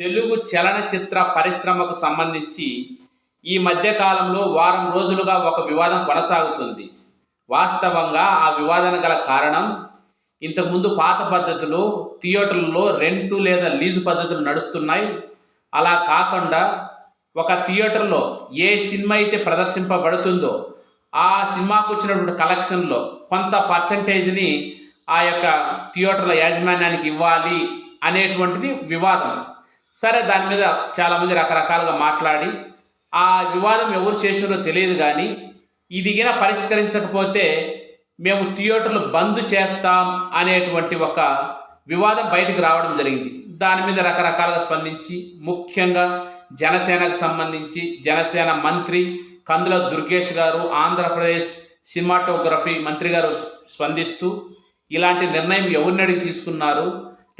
తెలుగు చలనచిత్ర పరిశ్రమకు సంబంధించి ఈ మధ్యకాలంలో వారం రోజులుగా ఒక వివాదం కొనసాగుతుంది. వాస్తవంగా ఆ వివాదన గల కారణం ఇంతకుముందు పాత పద్ధతిలో థియేటర్లలో రెంటు లేదా లీజు పద్ధతులు నడుస్తున్నాయి. అలా కాకుండా ఒక థియేటర్లో ఏ సినిమా అయితే ప్రదర్శింపబడుతుందో ఆ సినిమాకు వచ్చినటువంటి కలెక్షన్లో కొంత పర్సంటేజ్ని ఆ యొక్క థియేటర్ల యాజమాన్యానికి ఇవ్వాలి అనేటువంటిది వివాదం. సరే దాని మీద చాలామంది రకరకాలుగా మాట్లాడి ఆ వివాదం ఎవరు చేసినారో తెలియదు కానీ ఇదిగిన పరిష్కరించకపోతే మేము థియేటర్లు బంద్ చేస్తాం అనేటువంటి ఒక వివాదం బయటకు రావడం జరిగింది. దాని మీద రకరకాలుగా స్పందించి ముఖ్యంగా జనసేనకు సంబంధించి జనసేన మంత్రి కందుల దుర్గేష్ గారు ఆంధ్రప్రదేశ్ సినిమాటోగ్రఫీ మంత్రి గారు స్పందిస్తూ ఇలాంటి నిర్ణయం ఎవరిని అడిగి తీసుకున్నారు?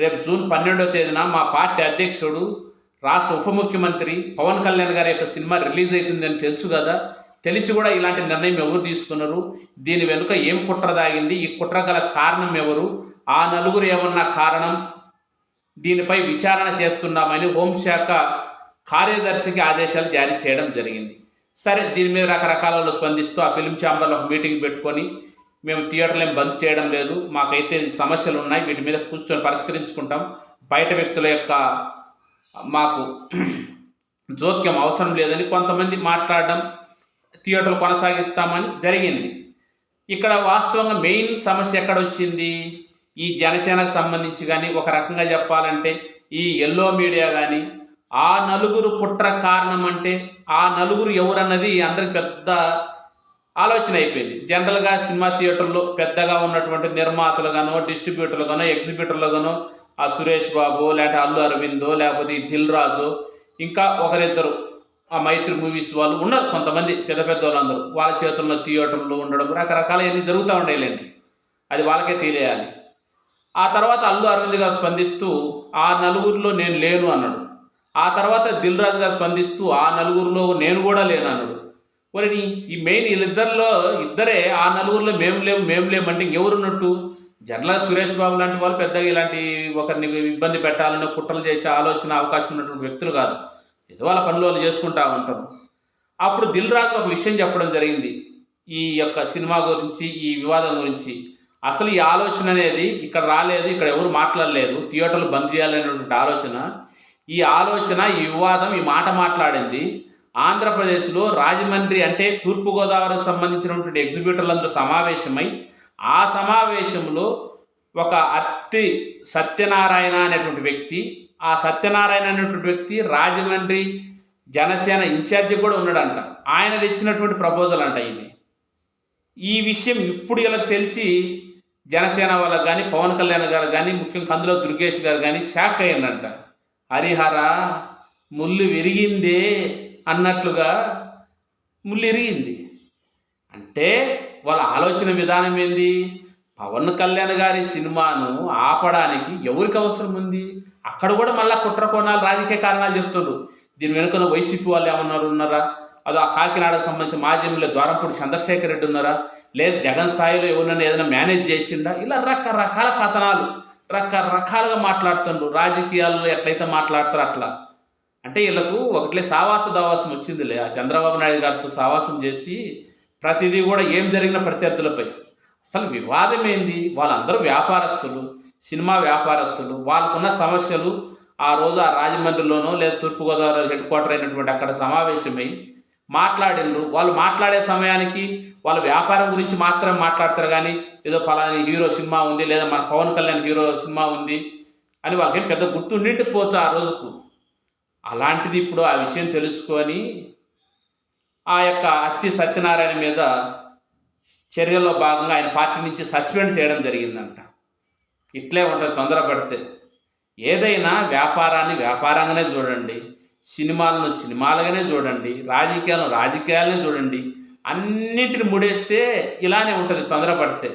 రేపు జూన్ పన్నెండవ తేదీన మా పార్టీ అధ్యక్షుడు రాష్ట్ర ఉప ముఖ్యమంత్రి పవన్ కళ్యాణ్ గారి యొక్క సినిమా రిలీజ్ అవుతుందని తెలుసు కదా. తెలిసి కూడా ఇలాంటి నిర్ణయం ఎవరు తీసుకున్నారు? దీని వెనుక ఏం కుట్ర దాగింది? ఈ కుట్ర గల కారణం ఎవరు? ఆ నలుగురు ఏమన్నా కారణం? దీనిపై విచారణ చేస్తున్నామని హోంశాఖ కార్యదర్శికి ఆదేశాలు జారీ చేయడం జరిగింది. సరే దీని మీద రకరకాలలో స్పందిస్తూ ఆ ఫిలిం ఛాంబర్లో ఒక మీటింగ్ పెట్టుకొని మేము థియేటర్లు ఏం బంద్ చేయడం లేదు. మాకైతే సమస్యలు ఉన్నాయి వీటి మీద కూర్చొని పరిష్కరించుకుంటాం. బయట వ్యక్తుల యొక్క మాకు జోక్యం అవసరం లేదని కొంతమంది మాట్లాడడం థియేటర్లు కొనసాగిస్తామని జరిగింది. ఇక్కడ వాస్తవంగా మెయిన్ సమస్య ఎక్కడ వచ్చింది ఈ జనసేనకు సంబంధించి కానీ ఒక రకంగా చెప్పాలంటే ఈ ఎల్లో మీడియా కానీ ఆ నలుగురు కుట్ర కారణం అంటే ఆ నలుగురు ఎవరన్నది అందరికి పెద్ద ఆలోచన అయిపోయింది. జనరల్గా సినిమా థియేటర్లో పెద్దగా ఉన్నటువంటి నిర్మాతలుగానో ఎగ్జిబ్యూటర్లు ఎగ్జిబ్యూటర్లుగానో ఆ సురేష్ బాబు లేకపోతే అల్లు అరవిందో లేకపోతే దిల్ రాజు ఇంకా ఒకరిద్దరు ఆ మైత్రి మూవీస్ వాళ్ళు ఉన్నారు కొంతమంది పెద్ద పెద్ద వాళ్ళందరూ. వాళ్ళ చేతుల్లో థియేటర్లు ఉండడం రకరకాల ఎన్ని జరుగుతూ ఉండేలేండి. అది వాళ్ళకే తెలియాలి. ఆ తర్వాత అల్లు అరవింద్ గారు స్పందిస్తూ ఆ నలుగురిలో నేను లేను అన్నాడు. ఆ తర్వాత దిల్ రాజు గారు స్పందిస్తూ ఆ నలుగురిలో నేను కూడా లేను అన్నాడు. మరి ఈ మెయిన్ వీళ్ళిద్దరిలో ఇద్దరే ఆ నలుగురిలో మేము లేము మేము లేము అంటే ఎవరున్నట్టు జర్ల సురేష్ బాబు లాంటి వాళ్ళు పెద్దగా ఇలాంటి ఒకరిని ఇబ్బంది పెట్టాలని కుట్రలు చేసే ఆలోచన అవకాశం ఉన్నటువంటి వ్యక్తులు కాదు. ఏదో వాళ్ళ పనులు వాళ్ళు చేసుకుంటా ఉంటారు. అప్పుడు దిల్ రాజు ఒక విషయం చెప్పడం జరిగింది. ఈ యొక్క సినిమా గురించి ఈ వివాదం గురించి. అసలు ఈ ఆలోచన అనేది ఇక్కడ రాలేదు ఇక్కడ ఎవరు మాట్లాడలేదు థియేటర్లు బంద్ చేయాలనేటువంటి ఆలోచన. ఈ ఆలోచన ఈ వివాదం ఈ మాట మాట్లాడింది. ఆంధ్రప్రదేశ్లో రాజమండ్రి అంటే తూర్పుగోదావరికి సంబంధించినటువంటి ఎగ్జిబ్యూటర్లందరూ సమావేశమై ఆ సమావేశంలో ఒక అత్తి సత్యనారాయణ అనేటువంటి వ్యక్తి ఆ సత్యనారాయణ అనేటువంటి వ్యక్తి రాజమండ్రి జనసేన ఇన్ఛార్జి కూడా ఉన్నాడంట. ఆయన తెచ్చినటువంటి ప్రపోజల్ అంట ఇది ఈ విషయం ఇప్పుడు ఇలా తెలిసి జనసేన వాళ్ళకి కానీ పవన్ కళ్యాణ్ గారు కానీ ముఖ్యంగా కందులో దుర్గేష్ గారు కానీ షాక్ అయ్యిందంట హరిహర ముళ్ళు విరిగిందే అన్నట్లుగా ముళ్ళిరిగింది. అంటే వాళ్ళ ఆలోచన విధానం ఏంది? పవన్ కళ్యాణ్ గారి సినిమాను ఆపడానికి ఎవరికి అవసరం ఉంది? అక్కడ కూడా మళ్ళీ కుట్ర కోణాలు రాజకీయ కారణాలు చెప్తుండ్రు దీని వెనుక వైసీపీ వాళ్ళు ఏమన్నారు ఉన్నారా? అదో ఆ కాకినాడకు సంబంధించి మాజీ ఎమ్మెల్యే ద్వారంపూడి చంద్రశేఖర్ రెడ్డి ఉన్నారా? లేదు జగన్ స్థాయిలో ఎవరినైనా ఏదైనా మేనేజ్ చేసిండా ఇలా రకరకాల కథనాలు రకరకాలుగా మాట్లాడుతుండ్రు. రాజకీయాల్లో ఎట్లయితే మాట్లాడతారో అట్లా. అంటే వీళ్ళకు ఒకట్లే సావాస దావాసం వచ్చిందిలే. ఆ చంద్రబాబు నాయుడు గారితో సావాసం చేసి ప్రతిదీ కూడా ఏం జరిగిన ప్రత్యర్థులపై. అసలు వివాదం ఏంది? వాళ్ళందరూ వ్యాపారస్తులు సినిమా వ్యాపారస్తులు వాళ్ళకున్న సమస్యలు ఆ రోజు ఆ రాజమండ్రిలోనో లేదా తూర్పుగోదావరి హెడ్ క్వార్టర్ అయినటువంటి అక్కడ సమావేశమై మాట్లాడినరు. వాళ్ళు మాట్లాడే సమయానికి వాళ్ళ వ్యాపారం గురించి మాత్రం మాట్లాడతారు కానీ ఏదో ఫలాని హీరో సినిమా ఉంది లేదా మన పవన్ కళ్యాణ్ హీరో సినిమా ఉంది అని వాళ్ళకేం పెద్ద గుర్తు ఉండిండిపోవచ్చు ఆ రోజుకు. అలాంటిది ఇప్పుడు ఆ విషయం తెలుసుకొని ఆ యొక్క అత్తి సత్యనారాయణ మీద చర్యల్లో భాగంగా ఆయన పార్టీ నుంచి సస్పెండ్ చేయడం జరిగిందంట. ఇట్లే ఉంటుంది తొందరపడితే ఏదైనా వ్యాపారాన్ని వ్యాపారంగానే చూడండి సినిమాలను సినిమాలుగానే చూడండి రాజకీయాలను రాజకీయాలనే చూడండి అన్నింటిని ముడేస్తే ఇలానే ఉంటుంది తొందరపడితే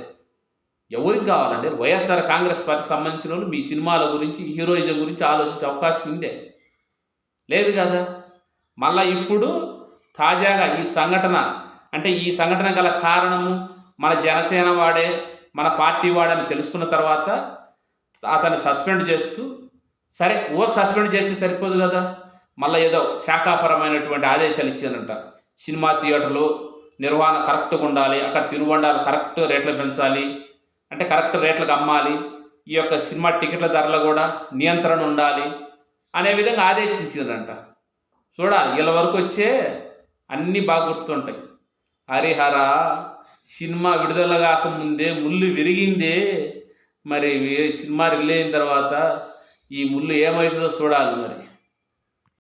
ఎవరికి కావాలంటే వైఎస్ఆర్ కాంగ్రెస్ పార్టీ సంబంధించిన వాళ్ళు మీ సినిమాల గురించి హీరోయిజం గురించి ఆలోచించే అవకాశం ఉందే. లేదు కదా? మళ్ళా ఇప్పుడు తాజాగా ఈ సంఘటన అంటే ఈ సంఘటన గల కారణము మన జనసేన వాడే మన పార్టీ వాడని తెలుసుకున్న తర్వాత అతన్ని సస్పెండ్ చేస్తూ సరే ఊరికి సస్పెండ్ చేస్తే సరిపోదు కదా? మళ్ళీ ఏదో శాఖాపరమైనటువంటి ఆదేశాలు ఇచ్చారంట. సినిమా థియేటర్లు నిర్వహణ కరెక్ట్గా ఉండాలి అక్కడ తినుబండాలు కరెక్ట్ రేట్లు పెంచాలి అంటే కరెక్ట్ రేట్లకు అమ్మాలి ఈ యొక్క సినిమా టికెట్ల ధరలు కూడా నియంత్రణ ఉండాలి అనే విధంగా ఆదేశించిందంట చూడాలి వీళ్ళ వరకు వచ్చే అన్నీ బాగా గుర్తుంటాయి. హరిహర సినిమా విడుదల కాకముందే ముళ్ళు విరిగిందే. మరి సినిమా రిలీజ్ అయిన తర్వాత ఈ ముళ్ళు ఏమవుతుందో చూడాలి మరి?